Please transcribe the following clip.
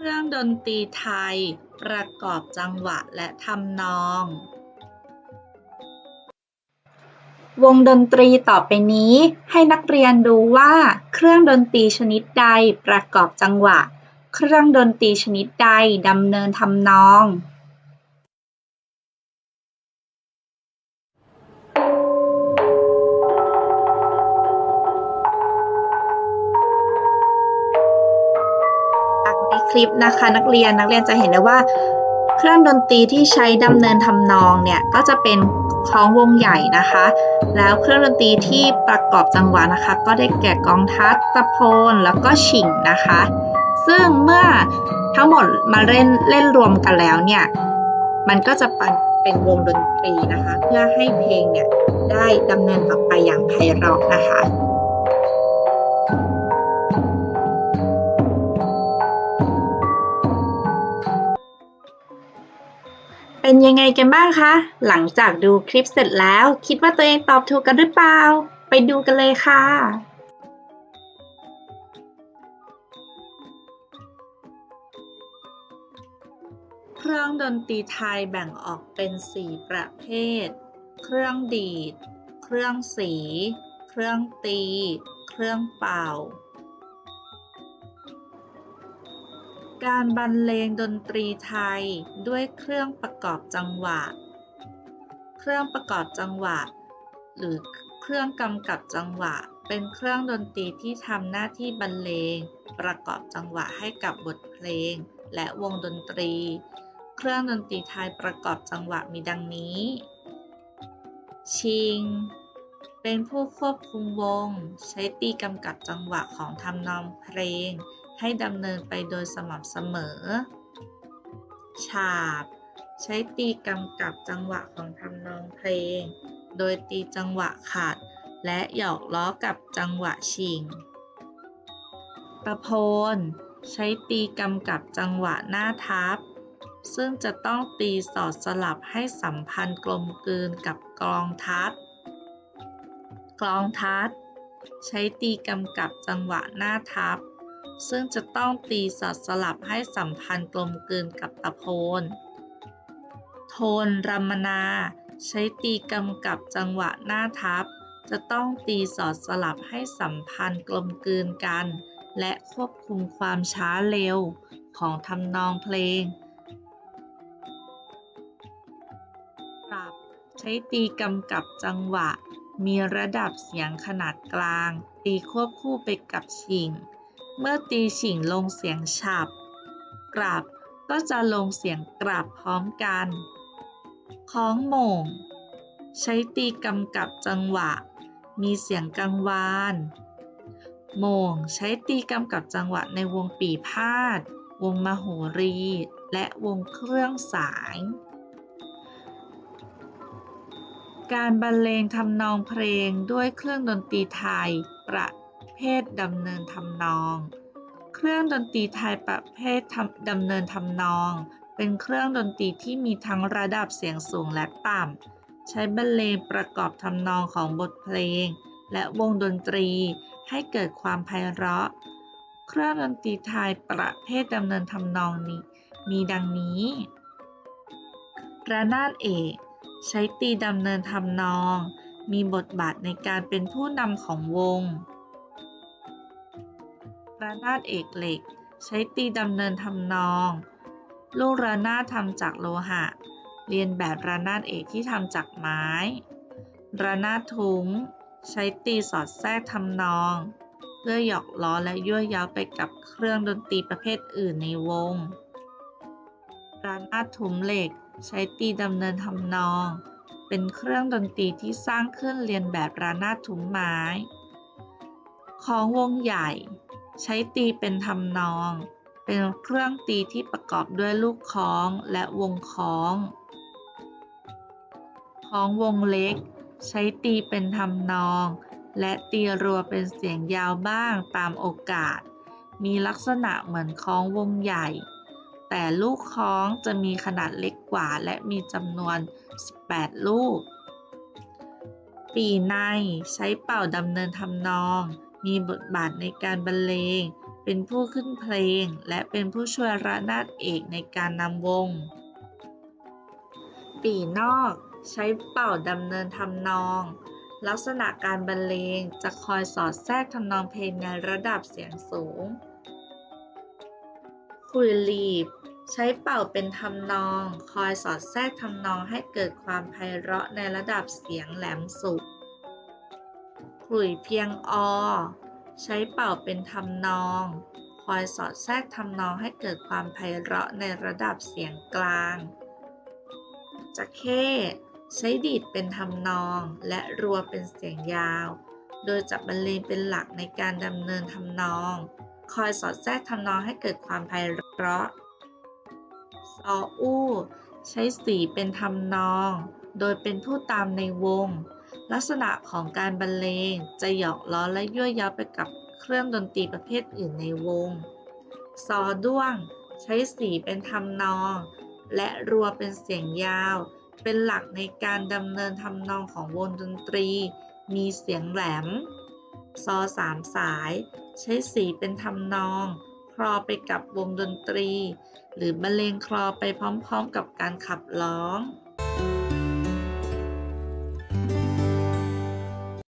เครื่องดนตรีไทย ประกอบจังหวะและทำนอง วงดนตรีต่อไปนี้ ให้นักเรียนดูว่า เครื่องดนตรีชนิดใดประกอบจังหวะ เครื่องดนตรีชนิดใดดำเนินทำนอง ลิปนะคะ นักเรียนนักเรียนจะเห็นได้ว่า เครื่องดนตรีที่ใช้ดำเนินทำนองเนี่ยก็จะเป็นคล้องวงใหญ่นะคะ แล้วเครื่องดนตรีที่ประกอบจังหวะนะคะ ก็ได้แก่กองทัพตะโพนแล้วก็ฉิงนะคะ ซึ่งเมื่อทั้งหมดมาเล่นเล่นรวมกันแล้วเนี่ยมันก็จะเป็นเป็นวงดนตรีนะคะ เพื่อให้เพลงเนี่ยได้ดำเนินต่อไปอย่างไพเราะนะคะ เป็นยังไงกันบ้างคะ หลังจากดูคลิปเสร็จแล้ว คิดว่าตัวเองตอบถูกกันหรือเปล่า ไปดูกันเลยค่ะเครื่องดนตรีไทยแบ่งออกเป็น 4 ประเภท เครื่องดีด เครื่องสี เครื่องตี เครื่องเป่า การบรรเลงดนตรีไทยด้วยเครื่องประกอบจังหวะ เครื่องประกอบจังหวะ หรือเครื่องกำกับจังหวะ เป็นเครื่องดนตรีที่ทำหน้าที่บรรเลง ประกอบจังหวะให้กับบทเพลง และวงดนตรี เครื่องดนตรีไทยประกอบจังหวะมีดังนี้ ชิง เป็นผู้ควบคุมวง ใช้ตีกำกับจังหวะของทำนองเพลง ให้ดำเนินไปโดยสม่ำเสมอ ฉาบ ใช้ตีกำกับจังหวะของทำนองเพลง โดยตีจังหวะขัดและหยอกล้อกับจังหวะชิง ประโพน ใช้ตีกำกับจังหวะหน้าทับ ซึ่งจะต้องตีสอดสลับให้สัมพันธ์กลมกลืนกับกลองทัด กลองทัด ใช้ตีกำกับจังหวะหน้าทับ ซึ่งจะต้องตีสอดสลับให้สัมพันธ์กลมกลืนกับตะโพน โทนรัมนา ใช้ตีกำกับจังหวะหน้าทับ จะต้องตีสอดสลับให้สัมพันธ์กลมกลืนกัน และควบคุมความช้าเร็วของทำนองเพลงปรับใช้ตีกำกับจังหวะ มีระดับเสียงขนาดกลาง ตีควบคู่ไปกับฉิง เมื่อตีฉิงลงเสียงฉับ กลับก็จะลงเสียงกลับพร้อมกัน คล้องโมง ใช้ตีกำกับจังหวะ มีเสียงกังวานโมงใช้ตีกำกับจังหวะในวงปีพาด วงมโหรี และวงเครื่องสาย การบรรเลงทำนองเพลงด้วยเครื่องดนตรีไทยประ ภทดำเนินทำนอง เครื่องดนตรีไทยประเภทดำเนินทำนอง เป็นเครื่องดนตรีที่มีทั้งระดับเสียงสูงและต่ำ ใช้บรรเลงประกอบทำนองของบทเพลง และวงดนตรีให้เกิดความไพเราะ เครื่องดนตรีไทยประเภทดำเนินทำนองนี้ มีดังนี้ระนาดเอกใช้ตีดำเนินทำนอง มีบทบาทในการเป็นผู้นำของวง ระนาดเอกเหล็ก ใช้ตีดำเนินทำนอง ลูกระนาดทำจากโลหะ เรียนแบบระนาดเอกที่ทำจากไม้ ระนาดทุ้ง ใช้ตีสอดแทรกทำนอง เพื่อหยอกล้อและยั่วย้าไปกับเครื่องดนตรีประเภทอื่นในวง ระนาดทุ้มเหล็ก ใช้ตีดำเนินทำนอง เป็นเครื่องดนตรีที่สร้างขึ้นเรียนแบบระนาดทุ้มไม้ของวงใหญ่ ใช้ตีเป็นทำนอง เป็นเครื่องตีที่ประกอบด้วยลูกคล้องและวงคล้องของวงเล็ก ใช้ตีเป็นทำนอง และตีรัวเป็นเสียงยาวบ้างตามโอกาส มีลักษณะเหมือนคล้องวงใหญ่ แต่ลูกคล้องจะมีขนาดเล็กกว่าและมีจำนวน 18 ลูก ปีในใช้เป่าดำเนินทำนอง มีบทบาทในการบรรเลง เป็นผู้ขึ้นเพลง และเป็นผู้ช่วยระนาดเอกในการนำวง ปีนอก ใช้เป่าดำเนินทำนอง ลักษณะการบรรเลงจะคอยสอดแทรกทำนองเพลงในระดับเสียงสูงขลุยลีบ ใช้เป่าเป็นทำนอง คอยสอดแทรกทำนองให้เกิดความไพเราะในระดับเสียงแหลมสุด ขลุยเพียงอ ใช้เป่าเป็นทำนอง คอยสอดแทรกทำนองให้เกิดความไพเราะในระดับเสียงกลางจะเข้ใช้ดีดเป็นทำนองและรัวเป็นเสียงยาว โดยจะบรรเลงเป็นหลักในการดำเนินทำนอง คอยสอดแทรกทำนองให้เกิดความไพเราะซออู้ ใช้สีเป็นทำนอง โดยเป็นผู้ตามในวง ลักษณะของการบรรเลงจะหยอกล้อและยั่วย้าไปกับเครื่องดนตรีประเภทอื่นในวง ซอด้วง ใช้สีเป็นทำนอง และรัวเป็นเสียงยาว เป็นหลักในการดำเนินทำนองของวงดนตรี มีเสียงแหลม ซอสามสาย ใช้สีเป็นทำนอง คลอไปกับวงดนตรี หรือบรรเลงคลอไปพร้อมๆกับการขับร้อง